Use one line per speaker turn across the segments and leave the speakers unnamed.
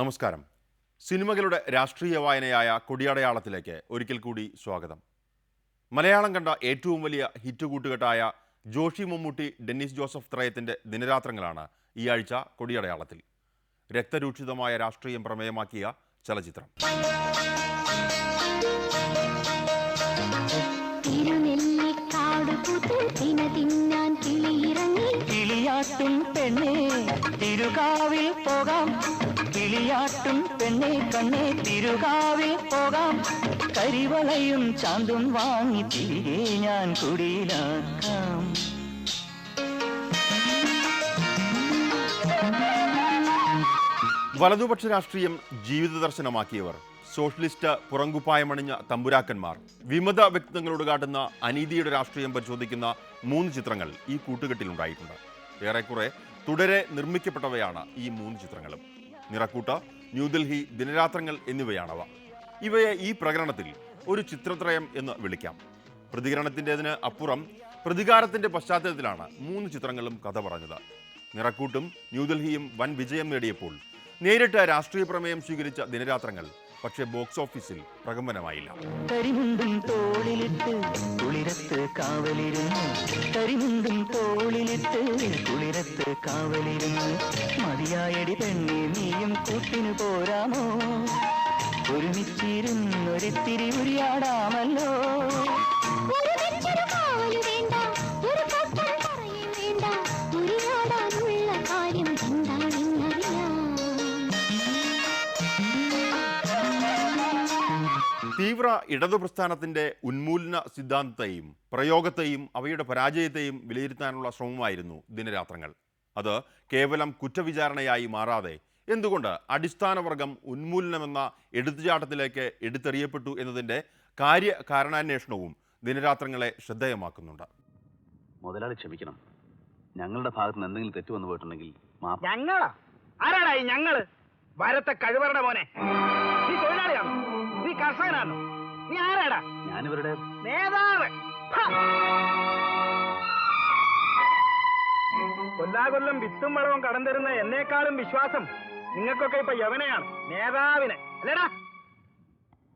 നമസ്കാരം. സിനിമകളുടെ രാഷ്ട്രീയ വായനയായ കൊടിയടയാളത്തിലേക്ക് ഒരിക്കൽ കൂടി സ്വാഗതം. മലയാളം കണ്ട ഏറ്റവും വലിയ ഹിറ്റ് കൂട്ടുകെട്ടായ ജോഷി മമ്മൂട്ടി ഡെന്നിസ് ജോസഫ് ത്രയത്തിന്റെ ദിനരാത്രങ്ങളാണ് ഈ ആഴ്ച കൊടിയടയാളത്തിൽ. രക്തരൂക്ഷിതമായ രാഷ്ട്രീയം പ്രമേയമാക്കിയ ചലച്ചിത്രം.
കിളിയാട്ടും പെണ്ണെ കണ്ണെ തിരുകാവിൽ പോകാം. കരിവളയും ചാന്തും വാങ്ങി തിരികെ ഞാൻ കുടിയിലാക്കാം.
വലതുപക്ഷ രാഷ്ട്രീയം ജീവിത ദർശനമാക്കിയവർ സോഷ്യലിസ്റ്റ് പുറങ്കുപ്പായമണിഞ്ഞ തമ്പുരാക്കന്മാർ. വിമത വ്യക്തിത്വങ്ങളോട് കാട്ടുന്ന അനീതിയുടെ രാഷ്ട്രീയം പരിശോധിക്കുന്ന മൂന്ന് ചിത്രങ്ങൾ ഈ കൂട്ടുകെട്ടിലുണ്ടായിട്ടുണ്ട്. ഏറെക്കുറെ തുടരെ നിർമ്മിക്കപ്പെട്ടവയാണ് ഈ മൂന്ന് ചിത്രങ്ങളും. നിറക്കൂട്ട ന്യൂഡൽഹി ദിനരാത്രങ്ങൾ എന്നിവയാണവ. ഇവയെ ഈ പ്രകടനത്തിൽ ഒരു ചിത്രത്രയം എന്ന് വിളിക്കാം. പ്രതികരണത്തിന്റെതിന് അപ്പുറം പ്രതികാരത്തിന്റെ പശ്ചാത്തലത്തിലാണ് മൂന്ന് ചിത്രങ്ങളും കഥ പറഞ്ഞത്. നിറക്കൂട്ടും ന്യൂഡൽഹിയും വൻ വിജയം നേടിയപ്പോൾ നേരിട്ട് രാഷ്ട്രീയ പ്രമേയം സ്വീകരിച്ച ദിനരാത്രങ്ങൾ പക്ഷേ ബോക്സ് ഓഫീസിൽ പ്രകമ്പനമായില്ല.
കരിമുണ്ടും തോളിലിട്ട് കുളിരത്ത് കാവലിരുന്നു കരിമുണ്ടും തോളിലിട്ട് കുളിരത്ത് കാവലിരുന്നു മതിയായടി പെണ്ണി നീയും കൂട്ടിനു പോരാമോ? ഒരുമിച്ചിരുന്നൊരിത്തിരി ഉരിയാടാമല്ലോ.
തീവ്ര ഇടതു പ്രസ്ഥാനത്തിന്റെ ഉന്മൂലന സിദ്ധാന്തത്തെയും പ്രയോഗത്തെയും അവയുടെ പരാജയത്തെയും വിലയിരുത്താനുള്ള ശ്രമമായിരുന്നു ദിനരാത്രങ്ങൾ. അത് കേവലം കുറ്റവിചാരണയായി മാറാതെ എന്തുകൊണ്ട് അടിസ്ഥാനവർഗം ഉന്മൂലനമെന്ന എടുത്തുചാട്ടത്തിലേക്ക് എടുത്തെറിയപ്പെട്ടു എന്നതിന്റെ കാര്യ കാരണാന്വേഷണവും ദിനരാത്രങ്ങളെ ശ്രദ്ധേയമാക്കുന്നുണ്ട്.
മുതലാളി ക്ഷമിക്കണം. ഞങ്ങളുടെ ഭാഗത്ത് നിന്ന് എന്തെങ്കിലും തെറ്റ് വന്നു പോയിട്ടുണ്ടെങ്കിൽ മാപ്പ്
ഞങ്ങളാ? ആരാടായി ഈ ഞങ്ങൾ? വരത്തെ കഴിവറുടെ മോനെ. നീ തൊഴിലാളിയാണോ. നീ കർഷകനാണോ. നീ ആരാടാ?
ഞാനിവരുടെ
നേതാവ്! കൊല്ലാകൊല്ലം വിത്തും വളവും കടം തരുന്ന എന്നേക്കാളും വിശ്വാസം നിങ്ങൾക്കൊക്കെ ഇപ്പൊ യവനയാണ്. നേതാവിനെ. അല്ലേടാ?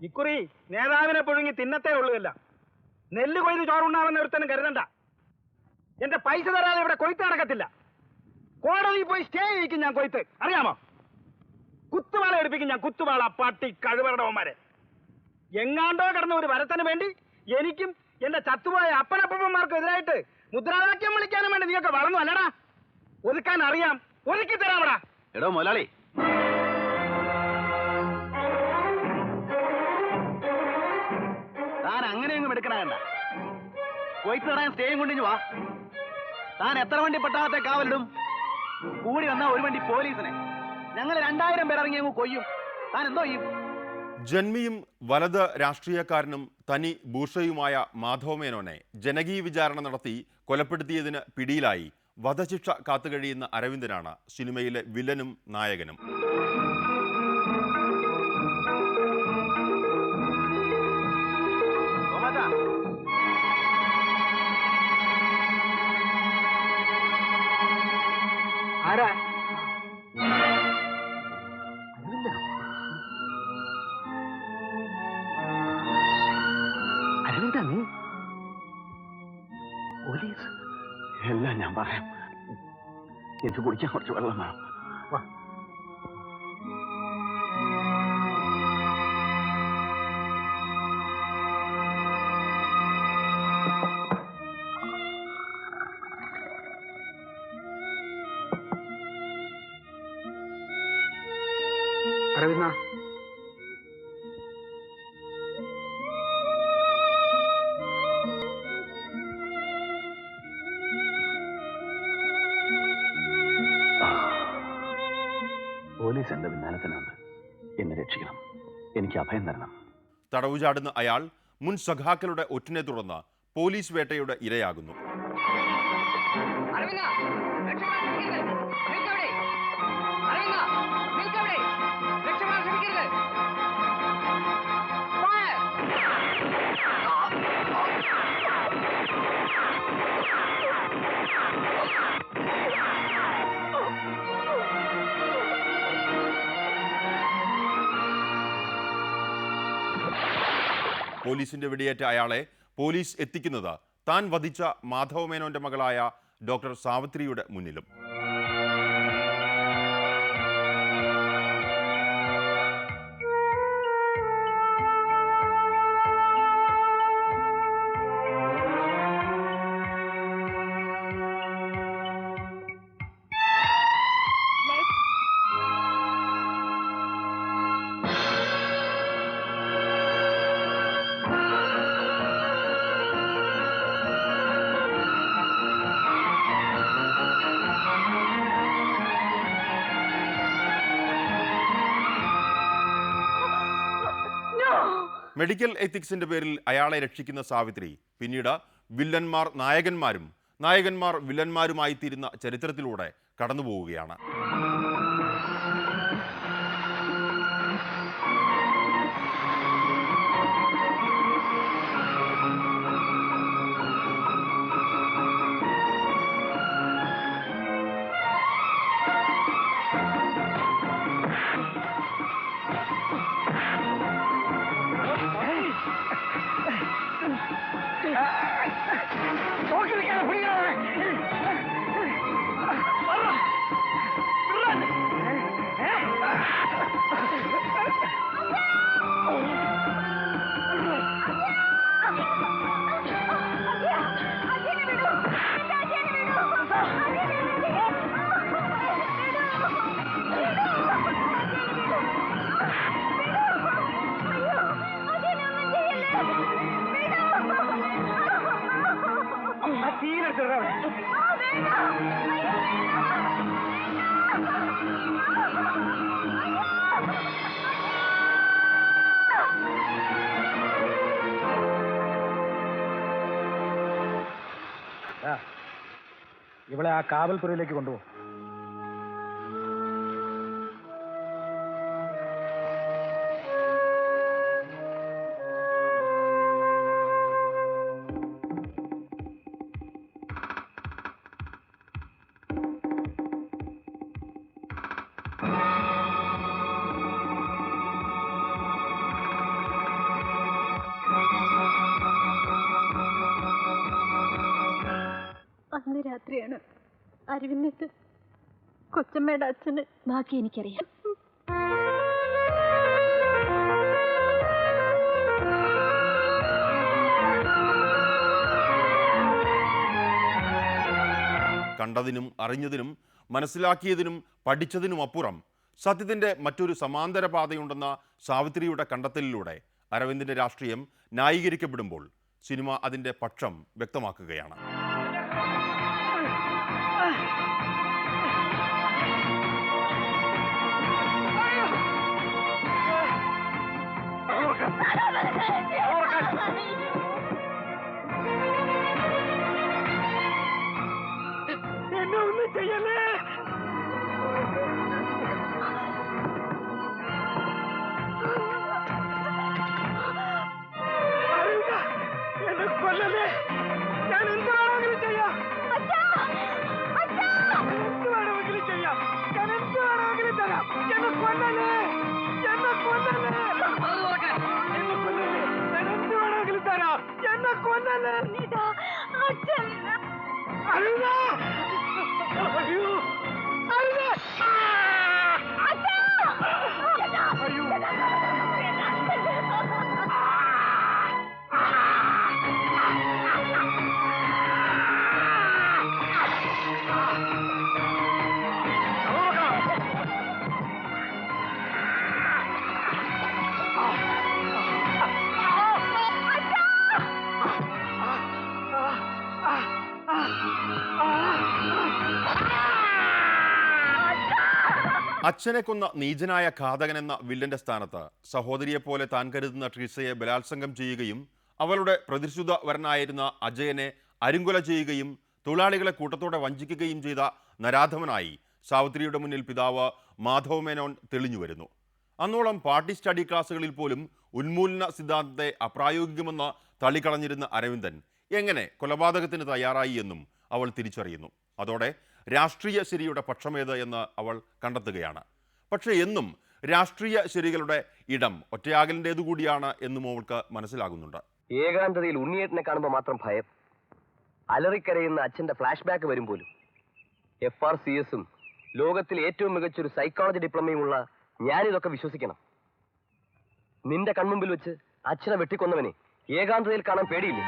ഇക്കുറി നേതാവിനെ പുഴുങ്ങി തിന്നത്തേ ഉള്ളൂല്ല നെല്ല് കൊയ്ത് ചോറുണ്ടാവുന്ന ഒരുത്തനും കരുതണ്ട. എന്റെ പൈസ തരാതെ ഇവിടെ കൊയ്ത്ത് നടക്കത്തില്ല. കോടതി പോയി സ്റ്റേ ചെയ്യിക്കും ഞാൻ കൊയ്ത്ത്. അറിയാമോ? കുത്തുവാള എടുപ്പിക്കും ഞാൻ കുത്തുവാള പട്ടി കഴിവറടവന്മാരെ എങ്ങാണ്ടോ കിടന്ന ഒരു വരത്തിന് വേണ്ടി എനിക്കും എന്റെ ചത്തുപോയ അപ്പനപ്പന്മാർക്കും എതിരായിട്ട് മുദ്രാവാക്യം വിളിക്കാനും വേണ്ടി നീയൊക്കെ വളർന്നു അല്ലടാ. ഒതുക്കാൻ അറിയാം. ഒതുക്കി തരാമടാ
എടോ. മുതലാളി. താൻ അങ്ങനെയൊന്നും എടുക്കണ കണ്ട. കൊയ്ത്ത് തടാൻ സ്റ്റേയും കൊണ്ടിഞ്ഞു വാ. താൻ എത്ര വണ്ടി പെട്ടാത്ത കാവലിടും? കൂടി വന്ന ഒരു വണ്ടി പോലീസിനെ. ഞങ്ങൾ രണ്ടായിരം പേർ ഇറങ്ങി അങ്ങ് കൊയ്യും. എന്തോ ചെയ്യും?
ജന്മിയും വലത് രാഷ്ട്രീയക്കാരനും തനി ബൂഷയുമായ മാധവമേനോനെ ജനകീയ വിചാരണ നടത്തി കൊലപ്പെടുത്തിയതിന് പിടിയിലായി. വധശിക്ഷ കാത്തുകഴിയുന്ന അരവിന്ദനാണ് സിനിമയിലെ വില്ലനും നായകനും.
കുടിക്കാൻ കുറച്ച് വെള്ളം വേണം എനിക്ക് അഭയം തരണം
തടവുചാടുന്ന അയാൾ മുൻ സഖാക്കളുടെ ഒറ്റിനെ തുടർന്ന് പോലീസ് വേട്ടയുടെ ഇരയാകുന്നു. പോലീസിന്റെ വെടിയേറ്റ അയാളെ പോലീസ് എത്തിക്കുന്നത് താൻ വധിച്ച മാധവമേനോന്റെ മകളായ ഡോക്ടർ സാവിത്രിയുടെ മുന്നിലും. മെഡിക്കൽ എത്തിക്സിന്റെ പേരിൽ അയാളെ രക്ഷിക്കുന്ന സാവിത്രി പിന്നീട് വില്ലന്മാർ നായകന്മാരും നായകന്മാർ വില്ലന്മാരുമായി തീരുന്ന ചരിത്രത്തിലൂടെ കടന്നുപോവുകയാണ്.
ഇവളെ ആ കാവൽപുരയിലേക്ക് കൊണ്ടുപോകും
അന്ന് അരവിന്ദ് കൊച്ചമ്മയുടെ അച്ഛന് ബാക്കി എനിക്കറിയാം.
കണ്ടതിനും അറിഞ്ഞതിനും മനസ്സിലാക്കിയതിനും പഠിച്ചതിനും അപ്പുറം സത്യത്തിന്റെ മറ്റൊരു സമാന്തര പാതയുണ്ടെന്ന സാവിത്രിയുടെ കണ്ടെത്തലിലൂടെ അരവിന്ദിന്റെ രാഷ്ട്രീയം ന്യായീകരിക്കപ്പെടുമ്പോൾ സിനിമ അതിന്റെ പക്ഷം വ്യക്തമാക്കുകയാണ്.
എന്നെ ഒന്നും ചെയ്യല്ലേ निदा अच्छा अरुणा
അച്ഛനെ കൊന്ന നീചനായ ഘാതകൻ എന്ന വില്ലന്റെ സ്ഥാനത്ത് സഹോദരിയെ പോലെ താൻ കരുതുന്ന ട്രീസയെ ബലാത്സംഗം ചെയ്യുകയും അവളുടെ പ്രതിശ്രുതവരനായിരുന്ന അജയനെ അരുങ്കൊല ചെയ്യുകയും തൊഴിലാളികളെ കൂട്ടത്തോടെ വഞ്ചിക്കുകയും ചെയ്ത നരാധവനായി സാവിത്രിയുടെ മുന്നിൽ പിതാവ് മാധവ മേനോൻ തെളിഞ്ഞു വരുന്നു. അന്നോളം പാർട്ടി സ്റ്റഡി ക്ലാസ്സുകളിൽ പോലും ഉന്മൂലന സിദ്ധാന്തത്തെ അപ്രായോഗികമെന്ന് തള്ളിക്കളഞ്ഞിരുന്ന അരവിന്ദൻ എങ്ങനെ കൊലപാതകത്തിന് തയ്യാറായി എന്നും അവൾ തിരിച്ചറിയുന്നു. അതോടെ രാഷ്ട്രീയ ശരിയുടെ പക്ഷമേത് എന്ന് അവൾ കണ്ടെത്തുകയാണ്. പക്ഷേ എന്നും രാഷ്ട്രീയ ശരികളുടെ ഇടം ഒറ്റയാകലിന്റേതു കൂടിയാണ് എന്നും അവൾക്ക് മനസ്സിലാകുന്നുണ്ട്.
ഏകാന്തതയിൽ ഉണ്ണിയേട്ടനെ കാണുമ്പോൾ മാത്രം ഭയം. അലറിക്കരയുന്ന അച്ഛന്റെ ഫ്ലാഷ് ബാക്ക് വരും പോലും. എഫ് ആർ സി എസും ലോകത്തിലെ ഏറ്റവും മികച്ചൊരു സൈക്കോളജി ഡിപ്ലോമയുമുള്ള ഞാനിതൊക്കെ വിശ്വസിക്കണം. നിന്റെ കൺമുമ്പിൽ വെച്ച് അച്ഛനെ വെട്ടിക്കൊന്നവനെ ഏകാന്തതയിൽ കാണാൻ പേടിയില്ലേ?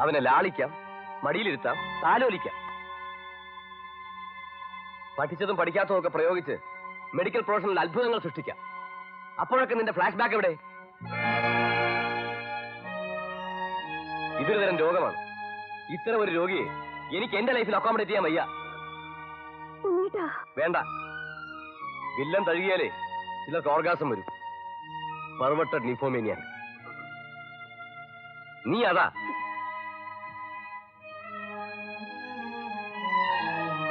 അവനെ ലാളിക്കാം. മടിയിലിരുത്താം. താലോലിക്കാം. പഠിച്ചതും പഠിക്കാത്തതും ഒക്കെ പ്രയോഗിച്ച് മെഡിക്കൽ പ്രൊഫഷണൽ അത്ഭുതങ്ങൾ സൃഷ്ടിക്കാം. അപ്പോഴൊക്കെ നിന്റെ ഫ്ലാഷ് ബാക്ക് എവിടെ? ഇതൊരു തരം രോഗമാണ്. ഇത്തരം ഒരു രോഗിയെ എനിക്ക് എന്റെ ലൈഫിൽ അക്കോമഡേറ്റ് ചെയ്യാൻ വയ്യ. വേണ്ട. വില്ലൻ തഴുകിയാലേ ചിലർക്ക് ഓർഗാസം വരും. പെർവട്ടഡ് നിഫോമേനിയാണ് നീ അതാ.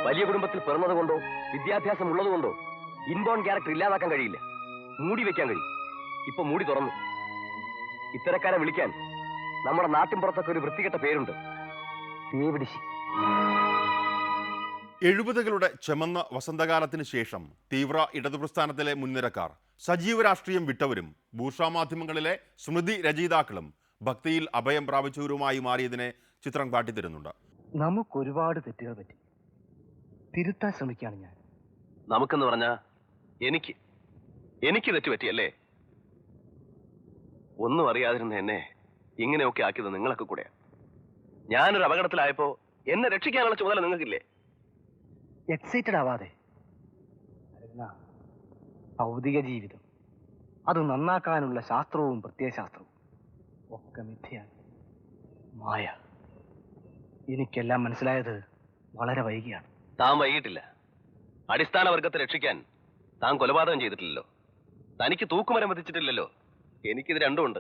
വലിയ കുടുംബത്തിൽ പിറന്നതുകൊണ്ടോ വിദ്യാഭ്യാസം ഉള്ളതുകൊണ്ടോ ഇൻബോൺ ക്യാരക്ടർ ഇല്ലാതാക്കാൻ കഴിയില്ല. മൂടി വെക്കാൻ കഴിയും. ഇപ്പൊ മൂടി തുറന്നു. ഇത്തരക്കാരെ വിളിക്കാൻ നമ്മുടെ നാട്ടിൻപുറത്തൊക്കെ ഒരു വൃത്തികെട്ട പേരുണ്ട്. തേവിടിശി.
എഴുപതുകളുടെ ചെമന്ന വസന്തകാലത്തിന് ശേഷം തീവ്ര ഇടതുപ്രസ്ഥാനത്തിലെ മുൻനിരക്കാർ സജീവ രാഷ്ട്രീയം വിട്ടവരും ഭൂഷാമാധ്യമങ്ങളിലെ സ്മൃതി രചയിതാക്കളും ഭക്തിയിൽ അഭയം പ്രാപിച്ചവരുമായി മാറിയതിനെ ചിത്രം കാട്ടിത്തരുന്നുണ്ട്.
നമുക്ക് ഒരുപാട് തെറ്റുകൾ പറ്റി. തിരുത്താൻ ശ്രമിക്കുകയാണ് ഞാൻ.
നമുക്കെന്ന് പറഞ്ഞ എനിക്ക് എനിക്ക് തെറ്റുപറ്റിയല്ലേ? ഒന്നും അറിയാതിരുന്ന എന്നെ ഇങ്ങനെയൊക്കെ ആക്കിയത് നിങ്ങളൊക്കെ കൂടെ. ഞാനൊരു അപകടത്തിലായപ്പോ എന്നെ രക്ഷിക്കാനുള്ള ചുമതല നിങ്ങൾക്കില്ലേ?
എക്സൈറ്റഡ് ആവാതെ. ഭൗതിക ജീവിതം. അത് നന്നാക്കാനുള്ള ശാസ്ത്രവും പ്രത്യയശാസ്ത്രവും. ഒക്കെ മിഥ്യയാണ് മായ. എനിക്കെല്ലാം മനസ്സിലായത് വളരെ വൈകിയാണ്.
താൻ വൈകിട്ടില്ല. അടിസ്ഥാന വർഗത്തെ രക്ഷിക്കാൻ താൻ കൊലപാതകം ചെയ്തിട്ടില്ലല്ലോ. തനിക്ക് തൂക്കുമരം വധിച്ചിട്ടില്ലല്ലോ. എനിക്കിത് രണ്ടുമുണ്ട്.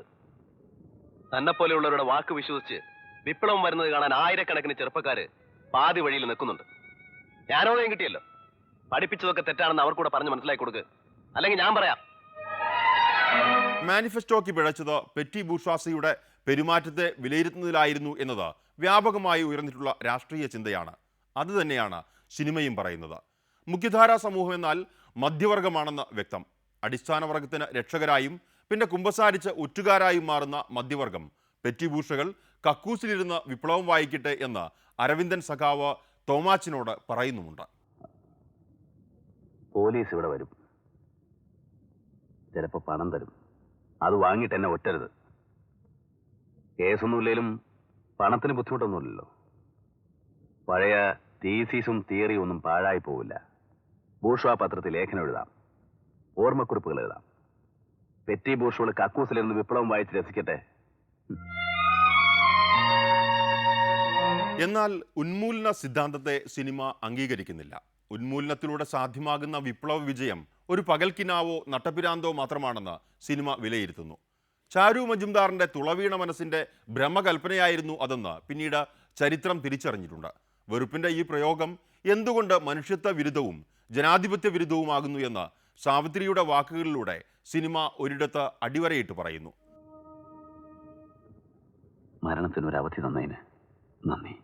തന്നെ പോലെയുള്ളവരുടെ വാക്ക് വിശ്വസിച്ച് വിപ്ലവം വരുന്നത് കാണാൻ ആയിരക്കണക്കിന് ചെറുപ്പക്കാര് പാതി വഴിയിൽ നിൽക്കുന്നുണ്ട്. ജ്ഞാനോദയം കിട്ടിയല്ലോ. പഠിപ്പിച്ചതൊക്കെ തെറ്റാണെന്ന് അവർക്കൂടെ പറഞ്ഞ് മനസ്സിലാക്കി കൊടുക്ക്. അല്ലെങ്കിൽ ഞാൻ പറയാം.
മാനിഫെസ്റ്റോക്ക് പിഴച്ചത് പെറ്റി ബൂർഷാസിയുടെ പെരുമാറ്റത്തെ വിലയിരുത്തുന്നതിലായിരുന്നു എന്നത് വ്യാപകമായി ഉയർന്നിട്ടുള്ള രാഷ്ട്രീയ ചിന്തയാണ്. അതുതന്നെയാണ് സിനിമയും പറയുന്നത്. മുഖ്യധാരാ സമൂഹം എന്നാൽ മധ്യവർഗമാണെന്ന് വ്യക്തം. അടിസ്ഥാന വർഗത്തിന് രക്ഷകരായും പിന്നെ കുമ്പസാരിച്ച് ഒറ്റുകാരായും മാറുന്ന മധ്യവർഗം. പെറ്റിഭൂഷകൾ കക്കൂസിലിരുന്ന് വിപ്ലവം വായിക്കട്ടെ എന്ന് അരവിന്ദൻ സഖാവ് തോമാച്ചിനോട് പറയുന്നുമുണ്ട്.
പോലീസ് ഇവിടെ വരും. ചിലപ്പോൾ പണം തരും. അത് വാങ്ങിയിട്ട് എന്നെ ഒറ്റരുത്. കേസൊന്നുമില്ലെങ്കിലും പണത്തിന് ബുദ്ധിമുട്ടൊന്നുമില്ലല്ലോ. പഴയ തീസീസും തിയറിയും ഒന്നും പാഴായി പോവില്ല. ബൂഷ്വാ പത്രത്തിൽ ലേഖനം എഴുതാം. ഓർമ്മക്കുറിപ്പുകൾ എഴുതാം. പെറ്റി ബൂഷുകൾ കക്കൂസിലിരുന്ന് വിപ്ലവം വായിച്ച് രസിക്കട്ടെ.
എന്നാൽ ഉന്മൂലന സിദ്ധാന്തത്തെ സിനിമ അംഗീകരിക്കുന്നില്ല. ഉന്മൂലനത്തിലൂടെ സാധ്യമാകുന്ന വിപ്ലവ വിജയം ഒരു പകൽക്കിനാവോ നട്ടപ്പിരാന്തോ മാത്രമാണെന്ന് സിനിമ വിലയിരുത്തുന്നു. ചാരു മജുംദാറിന്റെ തുളവീണ മനസ്സിന്റെ ഭ്രമകൽപ്പനയായിരുന്നു അതെന്ന് പിന്നീട് ചരിത്രം തിരിച്ചറിഞ്ഞിട്ടുണ്ട്. വെറുപ്പിന്റെ ഈ പ്രയോഗം എന്തുകൊണ്ട് മനുഷ്യത്വ വിരുദ്ധവും ജനാധിപത്യ വിരുദ്ധവുമാകുന്നു എന്ന് സാവിത്രിയുടെ വാക്കുകളിലൂടെ സിനിമ ഒരിടത്ത് അടിവരയിട്ട് പറയുന്നു.
മരണത്തിനൊരവധി തന്നതിന് നന്ദി.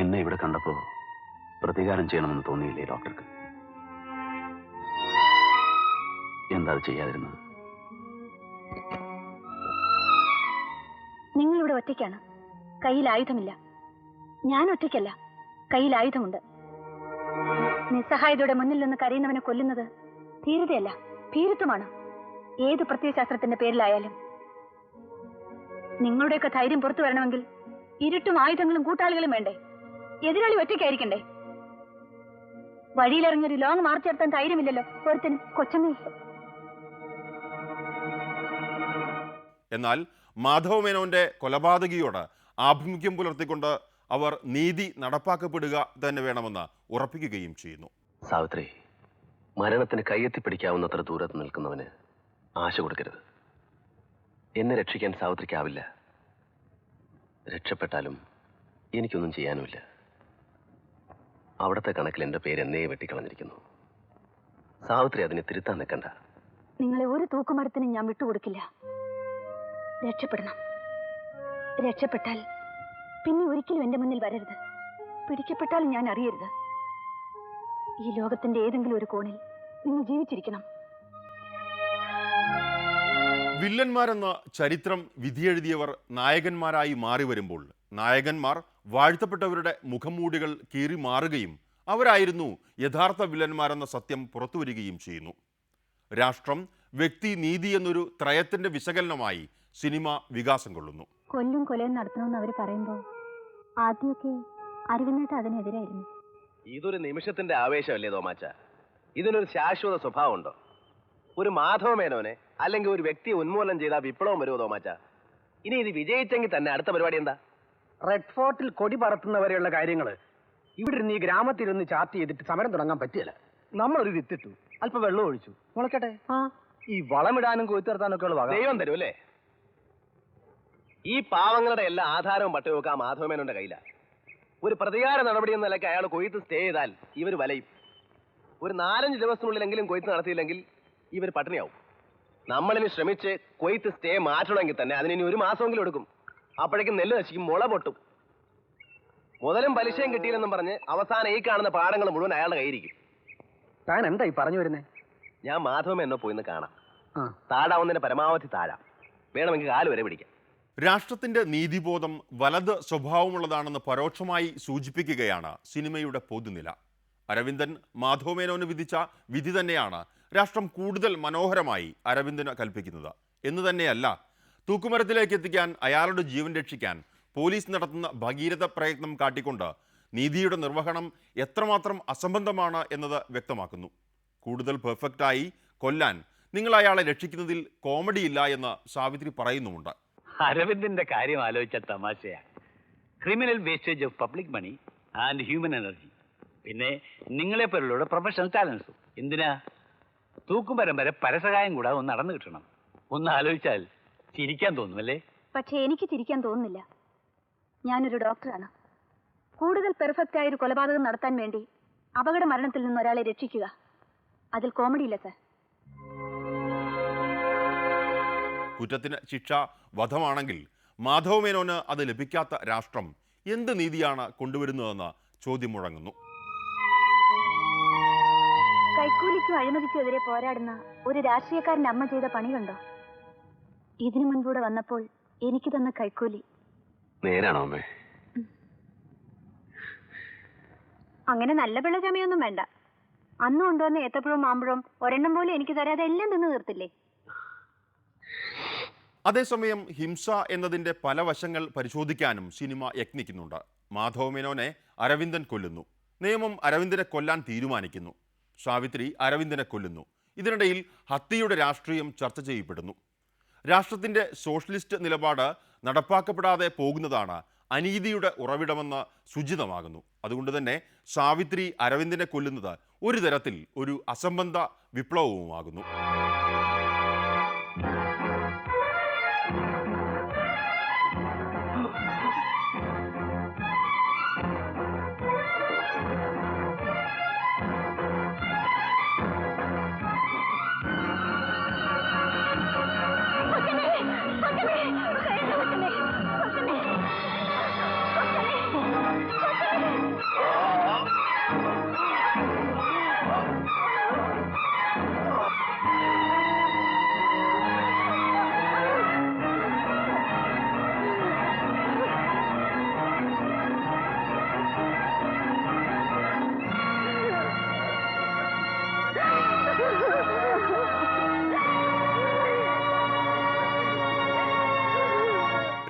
എന്നെ ഇവിടെ കണ്ടപ്പോ പ്രതികാരം ചെയ്യണമെന്ന് തോന്നിയില്ലേ ഡോക്ടർക്ക്? എന്താ ചെയ്യാതിരുന്നത്?
ഒറ്റയ്ക്കാണ്. കയ്യിൽ ആയുധമില്ല. ഞാൻ ഒറ്റയ്ക്കല്ല. കയ്യിൽ ആയുധമുണ്ട്. നിസ്സഹായതയുടെ മുന്നിൽ നിന്ന് കരയുന്നവനെ കൊല്ലുന്നത് ധീരതയല്ല ഭീരുത്വമാണ്. ഏത് പ്രത്യയശാസ്ത്രത്തിന്റെ പേരിലായാലും. നിങ്ങളുടെയൊക്കെ ധൈര്യം പുറത്തു വരണമെങ്കിൽ ഇരുട്ടും ആയുധങ്ങളും കൂട്ടാളികളും വേണ്ടേ? എതിരാളി ഒറ്റയ്ക്കായിരിക്കണ്ടേ? വഴിയിലിറങ്ങിയൊരു ലോങ് മാർച്ച് നടത്താൻ ധൈര്യമില്ലല്ലോ ഒരുത്തനും കൊച്ചമ്മേ.
എന്നാൽ മാധവ മേനോന്റെ കൊലപാതകിയോട് ആഭിമുഖ്യം പുലർത്തിക്കൊണ്ട് അവർ നീതി നടപ്പാക്കപ്പെടുക തന്നെ വേണമെന്ന് ഉറപ്പിക്കുകയും ചെയ്യുന്നു.
സാവിത്രി മരണത്തിന് കയ്യെത്തിപ്പിടിക്കാവുന്നത്ര ദൂരത്ത് നിൽക്കുന്നവന് ആശ കൊടുക്കരുത്. എന്നെ രക്ഷിക്കാൻ സാവിത്രിക്കാവില്ല. രക്ഷപ്പെട്ടാലും എനിക്കൊന്നും ചെയ്യാനുമില്ല. അവിടുത്തെ കണക്കിൽ എന്റെ പേര് എന്നേ വെട്ടിക്കളഞ്ഞിരിക്കുന്നു. സാവിത്രി അതിനെ തിരുത്താൻ നിൽക്കണ്ട.
നിങ്ങളെ ഒരു തൂക്കുമരത്തിനും ഞാൻ വിട്ടുകൊടുക്കില്ല. രക്ഷപ്പെടണം. രക്ഷപ്പെട്ടാൽ പിന്നെ ഒരിക്കലും എന്റെ മുന്നിൽ വരരുത്. പിടിക്കപ്പെട്ടാലും ഞാൻ അറിയരുത്. ഈ ലോകത്തിന്റെ ഏതെങ്കിലും ഒരു കോണിൽ നിങ്ങൾ ജീവിച്ചിരിക്കണം.
വില്ലന്മാരെന്ന ചരിത്രം വിധിയെഴുതിയവർ നായകന്മാരായി മാറി വരുമ്പോൾ നായകന്മാർ വാഴ്ത്തപ്പെട്ടവരുടെ മുഖംമൂടികൾ കീറി മാറുകയും അവരായിരുന്നു യഥാർത്ഥ വില്ലന്മാരെന്ന സത്യം പുറത്തുവരികയും ചെയ്യുന്നു. രാഷ്ട്രം വ്യക്തി നീതി എന്നൊരു ത്രയത്തിന്റെ വിശകലനമായി സിനിമ വികാസം കൊള്ളുന്നു.
കൊല്ലും കൊലയും നടത്തണമെന്ന് അവർ പറയുമ്പോൾ ആദ്യമൊക്കെ അരവിന്ദേട്ട് അതിനെതിരായിരുന്നു.
ഇതൊരു നിമിഷത്തിന്റെ ആവേശമല്ലേ തോമാച്ച? ഇതിനൊരു ശാശ്വത സ്വഭാവമുണ്ടോ? ഒരു മാധവ മേനോനെ അല്ലെങ്കിൽ ഒരു വ്യക്തിയെ ഉന്മൂലനം ചെയ്താൽ വിപ്ലവം വരുമോ തോമാച്ച? ഇനി ഇത് വിജയിച്ചെങ്കിൽ തന്നെ അടുത്ത പരിപാടി എന്താ?
റെഡ് ഫോർട്ടിൽ കൊടി പറത്തുന്നവരെയുള്ള കാര്യങ്ങൾ ഇവിടെ ഇരുന്ന് ഈ ഗ്രാമത്തിരുന്ന് ചാർട്ട് ചെയ്തിട്ട് സമരം തുടങ്ങാൻ പറ്റില്ല നമ്മളൊരു വിത്തിട്ടു. അല്പം വെള്ളം ഒഴിച്ചു. മുളക്കട്ടെ? ഈ വളമിടാനും കൊയ്ത്തിറത്താനൊക്കെ ഉള്ള
ദൈവം തരും അല്ലേ? ഈ പാവങ്ങളുടെ എല്ലാ ആധാരവും പട്ടയവും ആ മാധവമേനോന്റെ കയ്യിലാ. ഒരു പ്രതികാര നടപടി എന്ന നിലയ്ക്ക് അയാൾ കൊയ്ത്ത് സ്റ്റേ ചെയ്താൽ ഇവർ വലയും. ഒരു നാലഞ്ച് ദിവസത്തിനുള്ളിലെങ്കിലും കൊയ്ത്ത് നടത്തിയില്ലെങ്കിൽ ഇവർ പട്ടിണിയാവും. നമ്മളിനി ശ്രമിച്ച് കൊയ്ത്ത് സ്റ്റേ മാറ്റണമെങ്കിൽ തന്നെ അതിന് ഇനി ഒരു മാസമെങ്കിലും എടുക്കും. അപ്പോഴേക്കും നെല്ല് നശിക്കും മുള പൊട്ടും. മുതലും പലിശയും കിട്ടിയില്ലെന്നും പറഞ്ഞ് അവസാനം ഈ കാണുന്ന പാടങ്ങൾ മുഴുവൻ അയാളുടെ കയ്യിരിക്കും
താൻ എന്താ ഈ പറഞ്ഞു വരുന്നേ?
ഞാൻ മാധവം എന്നെ പോയിന്ന് കാണാം. താഴാവുന്നതിന് പരമാവധി താഴാം. വേണമെങ്കിൽ കാൽ വരെ പിടിക്കാം.
രാഷ്ട്രത്തിന്റെ നീതിബോധം വലത് സ്വഭാവമുള്ളതാണെന്ന് പരോക്ഷമായി സൂചിപ്പിക്കുകയാണ് സിനിമയുടെ പൊതുനില. അരവിന്ദൻ മാധവമേനോന് വിധിച്ച വിധി തന്നെയാണ് രാഷ്ട്രം കൂടുതൽ മനോഹരമായി അരവിന്ദന് കൽപ്പിക്കുന്നത്. എന്ന് തന്നെയല്ല തൂക്കുമരത്തിലേക്ക് എത്തിക്കാൻ അയാളുടെ ജീവൻ രക്ഷിക്കാൻ പോലീസ് നടത്തുന്ന ഭഗീരഥ പ്രയത്നം കാട്ടിക്കൊണ്ട് നീതിയുടെ നിർവഹണം എത്രമാത്രം അസംബന്ധമാണ് എന്നത് വ്യക്തമാക്കുന്നു. കൂടുതൽ പെർഫെക്റ്റായി കൊല്ലാൻ നിങ്ങൾ അയാളെ രക്ഷിക്കുന്നതിൽ കോമഡിയില്ല എന്ന് സാവിത്രി പറയുന്നുമുണ്ട്.
അരവിന്ദിന്റെ കാര്യം ആലോചിച്ച തമാശയാ. Criminal wastage of public money and human energy പിന്നെ നിങ്ങളെ പോലുള്ളവരുടെ പ്രൊഫഷണൽ ടാലൻസും എന്തിനാ? തൂക്കുമരം വരെ പരസഹായം കൂടാതെ ഒന്ന് നടന്നു കിട്ടണം. ഒന്ന് ആലോചിച്ചാൽ ചിരിക്കാൻ തോന്നും അല്ലേ?
പക്ഷേ എനിക്ക് ചിരിക്കാൻ തോന്നുന്നില്ല. ഞാനൊരു ഡോക്ടറാണ്. കൂടുതൽ പെർഫെക്റ്റ് ആയ ഒരു കൊലപാതകം നടത്താൻ വേണ്ടി അപകട മരണത്തിൽ നിന്ന് ഒരാളെ രക്ഷിക്കുക. അതിൽ കോമഡിയില്ല സർ
കുറ്റത്തിന് ശിക്ഷ വധമാണെങ്കിൽ മാധവമേനോന് അത് ലഭിക്കാത്ത രാഷ്ട്രം എന്ത് നീതിയാണ് കൊണ്ടുവരുന്നതെന്ന് ചോദ്യം മുഴങ്ങുന്നു.
കൈക്കൂലിക്കും അഴിമതിക്കെതിരെ പോരാടുന്ന ഒരു രാഷ്ട്രീയക്കാരൻ അമ്മ ചെയ്ത പണി കണ്ടോ ഇതിനു മുൻപൂടെ വന്നപ്പോൾ എനിക്ക് തന്ന കൈക്കൂലി.
നേരാണോ അമ്മേ?
അങ്ങനെ നല്ല പിള്ള ചമയൊന്നും വേണ്ട. അന്ന് കൊണ്ടുവന്ന ഏത്തപ്പഴവും മാമ്പഴവും ഒരെണ്ണം പോലും എനിക്ക് തരാതെ എല്ലാം തിന്നു തീർത്തില്ലേ?
അതേസമയം ഹിംസ എന്നതിന്റെ പല വശങ്ങൾ പരിശോധിക്കാനും സിനിമ യത്നിക്കുന്നുണ്ട്. മാധവമേനോനെ അരവിന്ദൻ കൊല്ലുന്നു. നിയമം അരവിന്ദനെ കൊല്ലാൻ തീരുമാനിക്കുന്നു. സാവിത്രി അരവിന്ദനെ കൊല്ലുന്നു. ഇതിനിടയിൽ ഹത്യയുടെ രാഷ്ട്രീയം ചർച്ച ചെയ്യപ്പെടുന്നു. രാഷ്ട്രത്തിന്റെ സോഷ്യലിസ്റ്റ് നിലപാട് നടപ്പാക്കപ്പെടാതെ പോകുന്നതാണ് അനീതിയുടെ ഉറവിടമെന്ന് സുചിതമാകുന്നു. അതുകൊണ്ട് തന്നെ സാവിത്രി അരവിന്ദനെ കൊല്ലുന്നത് ഒരു തരത്തിൽ ഒരു അസംബന്ധ വിപ്ലവവുമാകുന്നു.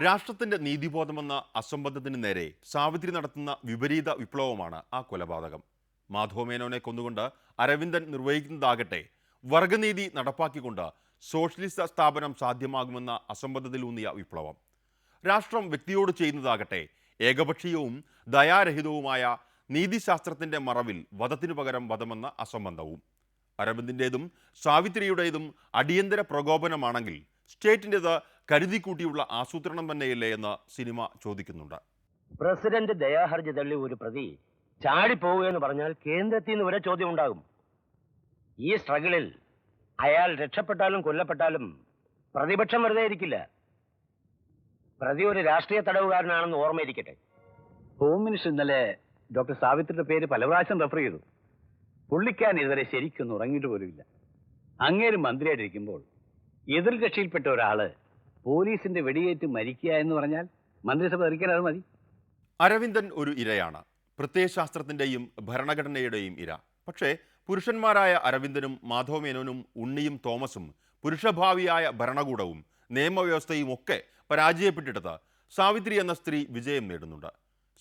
രാഷ്ട്രത്തിന്റെ നീതിബോധമെന്ന അസംബന്ധത്തിന് നേരെ സാവിത്രി നടത്തുന്ന വിപരീത വിപ്ലവമാണ് ആ കൊലപാതകം. മാധവമേനോനെ കൊന്നുകൊണ്ട് അരവിന്ദൻ നിർവഹിക്കുന്നതാകട്ടെ വർഗനീതി നടപ്പാക്കിക്കൊണ്ട് സോഷ്യലിസ്റ്റ് സ്ഥാപനം സാധ്യമാകുമെന്ന അസംബന്ധത്തിലൂന്നിയ വിപ്ലവം. രാഷ്ട്രം വ്യക്തിയോട് ചെയ്യുന്നതാകട്ടെ ഏകപക്ഷീയവും ദയാരഹിതവുമായ നീതിശാസ്ത്രത്തിന്റെ മറവിൽ വധത്തിനു പകരം വധമെന്ന അസംബന്ധവും. അരവിന്ദിന്റെതും സാവിത്രിയുടേതും അടിയന്തര പ്രകോപനമാണെങ്കിൽ സ്റ്റേറ്റിന്റെത് കരുതിക്കൂട്ടിയുള്ള ആസൂത്രണം തന്നെയല്ലേ എന്ന് സിനിമ ചോദിക്കുന്നുണ്ട്.
പ്രസിഡന്റ് ദയാഹർജി തള്ളി ഒരു പ്രതി ചാടിപ്പോവുകയെന്ന് പറഞ്ഞാൽ കേന്ദ്രത്തിൽ നിന്ന് വരെ ചോദ്യം ഉണ്ടാകും ഈ സ്ട്രഗിളിൽ അയാൾ രക്ഷപ്പെട്ടാലും കൊല്ലപ്പെട്ടാലും പ്രതിപക്ഷം വെറുതെ ഇരിക്കില്ല. പ്രതി ഒരു രാഷ്ട്രീയ തടവുകാരനാണെന്ന് ഓർമ്മയിരിക്കട്ടെ.
ഹോം മിനിസ്റ്റർ ഇന്നലെ ഡോക്ടർ സാവിത്രിയുടെ പേര് പല പ്രാവശ്യം റെഫർ ചെയ്തു. പുള്ളിക്കാൻ ഇതുവരെ ശരിക്കൊന്നും ഉറങ്ങിയിട്ട് പോലുമില്ല. അങ്ങേര് മന്ത്രിയായിട്ടിരിക്കുമ്പോൾ എതിർ കക്ഷിയിൽപ്പെട്ട ഒരാൾ പോലീസിന്റെ വെടിയേറ്റ് മരിക്കുക എന്ന് പറഞ്ഞാൽ മന്ത്രിസഭ ധരിക്കാൻ അത് മതി.
അരവിന്ദൻ ഒരു ഇരയാണ്. പ്രത്യയശാസ്ത്രത്തിന്റെയും ഭരണഘടനയുടെയും ഇര. പക്ഷേ പുരുഷന്മാരായ അരവിന്ദനും മാധവ മേനോനും ഉണ്ണിയും തോമസും പുരുഷഭാവിയായ ഭരണകൂടവും നിയമവ്യവസ്ഥയും ഒക്കെ പരാജയപ്പെട്ടിടത്ത് സാവിത്രി എന്ന സ്ത്രീ വിജയം നേടുന്നുണ്ട്.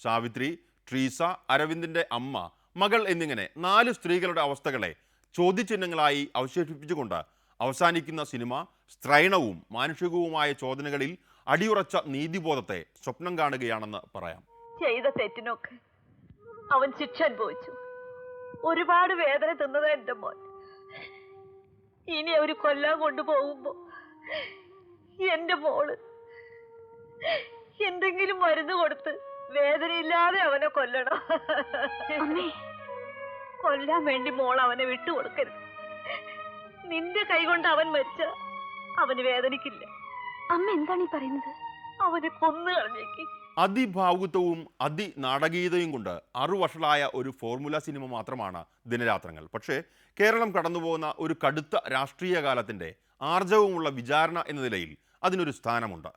സാവിത്രി ട്രീസ അരവിന്ദിന്റെ അമ്മ മകൾ എന്നിങ്ങനെ നാല് സ്ത്രീകളുടെ അവസ്ഥകളെ ചോദ്യചിഹ്നങ്ങളായി അവശേഷിപ്പിച്ചുകൊണ്ട് അവസാനിക്കുന്ന സിനിമ സ്ത്രൈണവും മാനുഷികവുമായ ചോദനകളിൽ അടിയുറച്ച നീതിബോധത്തെ സ്വപ്നം കാണുകയാണെന്ന് പറയാം.
ചെയ്ത തെറ്റിനൊക്കെ അവൻ ശിക്ഷ അനുഭവിച്ചു. ഒരുപാട് വേദന തിന്നത് എന്റെ മോൻ. ഇനി അവർ കൊല്ലാൻ കൊണ്ടുപോകുമ്പോ എന്റെ മോൾ എന്തെങ്കിലും മരുന്ന് കൊടുത്ത് വേദനയില്ലാതെ അവനെ കൊല്ലണം.
അമ്മേ.
കൊല്ലാൻ വേണ്ടി മോൾ അവനെ വിട്ടുകൊടുക്കരുത്. നിന്റെ കൈകൊണ്ട് അവൻ മരിച്ച അവന് വേദനിക്കില്ല?
അമ്മ എന്താണ് ഈ പറയുന്നത്?
അവനെ കൊന്നു കളഞ്ഞേക്ക്.
അതിഭാവുകത്വവും അതിനാടകീയതയും കൊണ്ട് അറുവഷളായ ഒരു ഫോർമുല സിനിമ മാത്രമാണ് ദിനരാത്രങ്ങൾ. പക്ഷേ കേരളം കടന്നുപോകുന്ന ഒരു കടുത്ത രാഷ്ട്രീയ കാലത്തിന്റെ ആർജവുമുള്ള വിചാരണ എന്ന നിലയിൽ അതിനൊരു സ്ഥാനമുണ്ട്.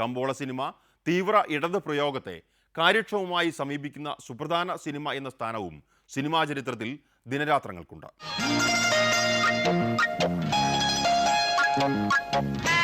കമ്പോള സിനിമ തീവ്ര ഇടത് പ്രയോഗത്തെ കാര്യക്ഷമമായി സമീപിക്കുന്ന സുപ്രധാന സിനിമ എന്ന സ്ഥാനവും സിനിമാ ചരിത്രത്തിൽ ദിനരാത്രങ്ങൾക്കുണ്ട്. Thank you.